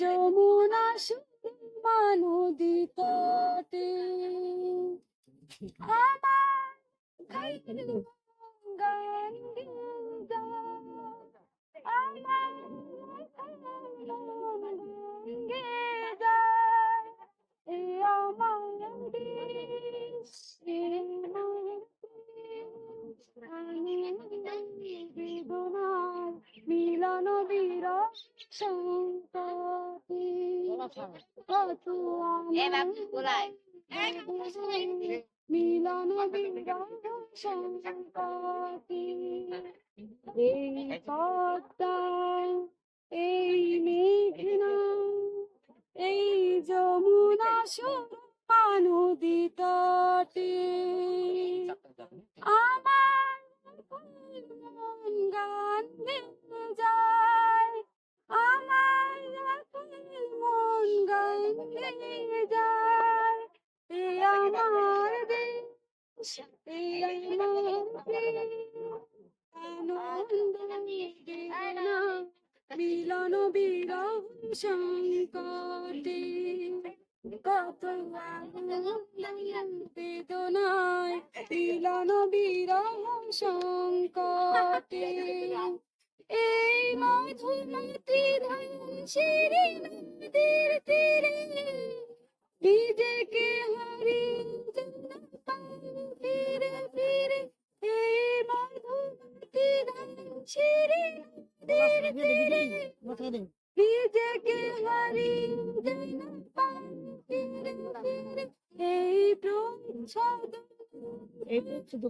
যমুনা সুরমা নদী তটে আমার গান মিলন এই পদ্মা এই মেঘনা এই যমুনা সুরমা নদী তটে। আমার দেশ এ আমার আনন্দ মিলন বিরহ সংকটে কত বেদনায় মিলন বিরহ সংকটে এই মধুমতি ধান শিরি নদীর তীরে, নিজেকে নিজেকে হারিয়ে ফিরে ফিরে এই প্রচ্ছদ